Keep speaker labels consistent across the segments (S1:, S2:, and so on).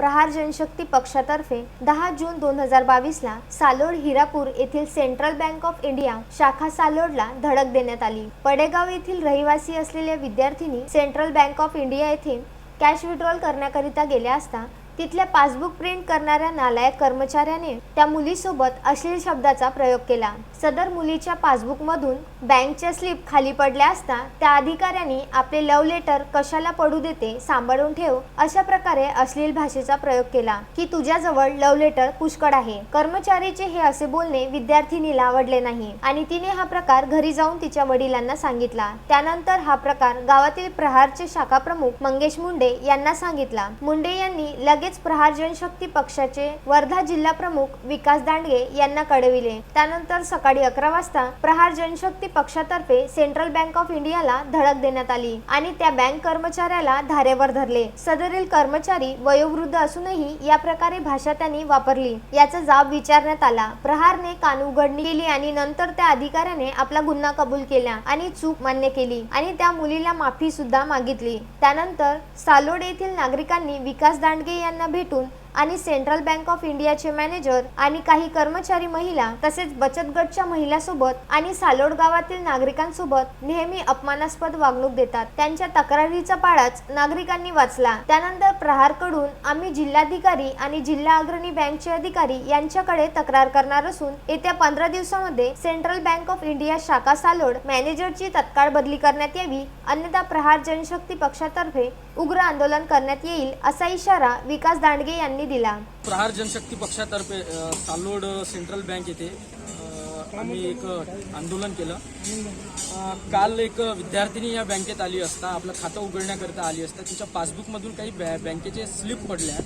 S1: प्रहार जनशक्ती पक्षातर्फे दहा जून दोन हजार बावीसला सालोड हिरापूर येथील सेंट्रल बँक ऑफ इंडिया शाखा सालोडला धडक देण्यात आली. पडेगाव येथील रहिवासी असलेल्या विद्यार्थिनी सेंट्रल बँक ऑफ इंडिया येथे कॅश विड्रॉल करण्याकरिता गेल्या असता तिथल्या पासबुक प्रिंट करणाऱ्या नालायक कर्मचाऱ्याने त्या मुलीसोबत अश्लील शब्दाचा प्रयोग केला. सदर मुलीच्या पासबुकमधून बँकच्या स्लिप खाली पडल्या असता त्या अधिकाऱ्यांनी आपले लव्ह लेटर कशाला पडू देते सांभाळून ठेव अशा प्रकारे अश्लील भाषेचा प्रयोग केला की तुझ्याजवळ लव्ह लेटर पुष्कळ आहे. कर्मचारीचे हे असे बोलणे विद्यार्थिनीला आवडले नाही आणि तिने हा प्रकार घरी जाऊन तिच्या वडिलांना सांगितला. त्यानंतर हा प्रकार गावातील प्रहारचे शाखा प्रमुख मंगेश मुंडे यांना सांगितला. मुंडे यांनी लगेच प्रहार जनशक्ती पक्षाचे वर्धा जिल्हा प्रमुख विकास दांडगे यांना कळविले. त्यानंतर सकाळी अकरा वाजता प्रहार जनशक्ती पक्षातर्फे सेंट्रल बँक ऑफ इंडियाला धडक देण्यात आली आणि त्या बँक कर्मचाऱ्याला धारेवर धरले. सदरील कर्मचारी वयोवृद्ध असूनही या प्रकारे भाषा त्यांनी वापरली. याचा जाब विचारण्यात आला. प्रहारने कान उघडणी केली आणि नंतर त्या अधिकाऱ्याने आपला गुन्हा कबूल केला आणि चूक मान्य केली आणि त्या मुलीला माफी सुद्धा मागितली. त्यानंतर सालोड येथील नागरिकांनी विकास दांडगे यांना भेटून आणि सेंट्रल बँक ऑफ इंडियाचे मॅनेजर आणि काही कर्मचारी महिला तसेच बचत गटच्या महिलांसोबत आणि सालोड गावातील नागरिकांसोबत नेहमी अपमानास्पद वागणूक देतात. त्यांच्या तक्रारीचा पाडाच नागरिकांनी वाचला. त्यानंतर प्रहारकडून आम्ही जिल्हाधिकारी आणि जिल्हा अग्रणी बँकचे अधिकारी यांच्याकडे तक्रार करणार असून येत्या पंधरा दिवसामध्ये सेंट्रल बँक ऑफ इंडिया शाखा सालोड मॅनेजरची तत्काळ बदली करण्यात यावी अन्यथा प्रहार जनशक्ती पक्षातर्फे उग्र आंदोलन करण्यात येईल असा इशारा विकास दांडगे यांनी दिला.
S2: प्रहार जनशक्ती पक्षातर्फे सालोड सेंट्रल बँक येथे आम्ही एक आंदोलन केलं. काल एक विद्यार्थिनी या बँकेत आली असता आपलं खातं उघडण्याकरिता आली असता तिच्या पासबुकमधून काही बॅ बँकेचे स्लिप पडल्या.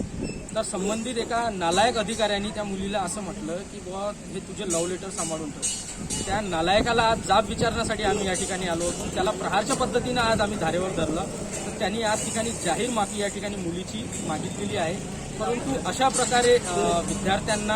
S2: तर संबंधित एका नालायक अधिकाऱ्यांनी त्या मुलीला असं म्हटलं की बुवा हे तुझे लव्ह लेटर सांभाळून ठेव. त्या नालायकाला आज जाब विचारण्यासाठी आम्ही या ठिकाणी आलो होतो. त्याला प्रहारच्या पद्धतीनं आज आम्ही धारेवर धरलं. तर त्यांनी आज ठिकाणी जाहीर माफी या ठिकाणी मुलीची मागितलेली आहे. परंतु अशा प्रकारे विद्यार्थ्यांना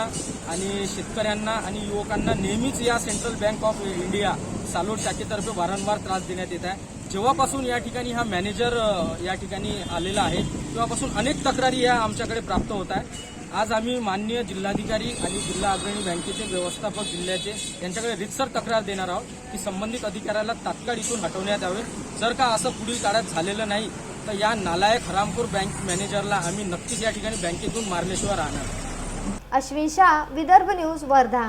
S2: आणि शेतकऱ्यांना आणि युवकांना नेहमीच या central bank of India Salod शाखेतर्फे वारंवार त्रास देण्यात येत आहे. जेव्हापासून या ठिकाणी हा मॅनेजर या ठिकाणी आलेला आहे तेव्हापासून अनेक तक्रारी या आमच्याकडे प्राप्त होत आहे आज आम्ही माननीय जिल्हाधिकारी आणि जिल्हा अग्रणी बँकेचे व्यवस्थापक जिल्ह्याचे यांच्याकडे रितसर तक्रार देणार आहोत की संबंधित अधिकाऱ्याला तात्काळ इथून हटवण्यात यावे जर का असं पुढील काळात झालेलं नाही तर या नालायक हरामपूर बँक मॅनेजरला आम्ही नक्कीच या ठिकाणी बँकेतून मारल्याशिवाय राहणार.
S1: अश्विन शाह विदर्भ न्यूज वर्धा.